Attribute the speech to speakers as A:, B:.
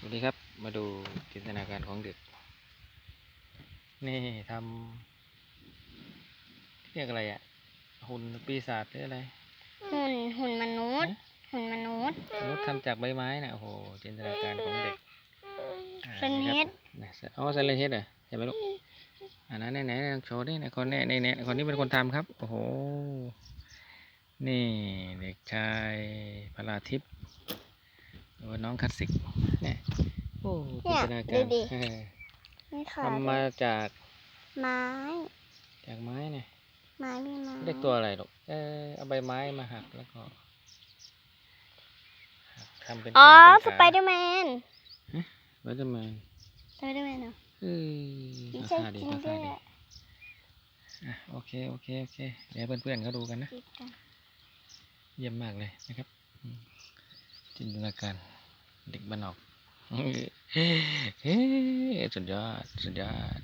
A: สวัสดีครับมาดูจินตนาการของเด็ก นี่ทำเรียกอะไรอะ่ะหุ่นปีศาจหรืออะไร
B: หุ่นหุ่นมนุษย์ หุ่นมนุษย์
A: มนุษย์ทำจากใบไม้นะโอ้โหจินตนาการของเด็กอ่า
B: เป็น
A: นี่
B: เฮ็
A: ครับ
B: ด
A: นะอ๋อเซเลนเฮดเหรอใช่ไหมลูกอันนั้นไหนไหนๆโชว์ดิไหนคนเนี่ยเนี่ยคนนี้เป็นคนทำครับ โอ้โห นี่เด็กชายพลาทิพย์หรือว่าน้องคลาสสิกเนี่ยโอ้ จินตนาการเออ
B: นี่ค่ะ
A: ทำมาจาก
B: ไม้
A: จากไม้เนี่ย
B: ไม้มีไม้
A: เรียกตัวอะไรลูกเออเอาใบไม้มาหักแล้วก็หักทำเป็น
B: อ๋อ
A: แขน
B: ส
A: เป็น
B: ไป
A: ขา
B: เดอร์แมน
A: สไปเดอร์แมน
B: สไปเดอร์แมนเหรอ
A: เออ
B: ไม่
A: ท่า
B: ใช่
A: ทางดี
B: จริง
A: ท่า
B: ด้
A: ทา
B: วย
A: งดีอะโอเคโอเคโอเคเดี๋ยวเพื่อนๆเขาดูกันนะ
B: คิดกัน
A: เยี่ยมมากเลยนะครับอืมจินตนาการเด็กบ้านนอกเฮ้ย สุดยอด สุดยอด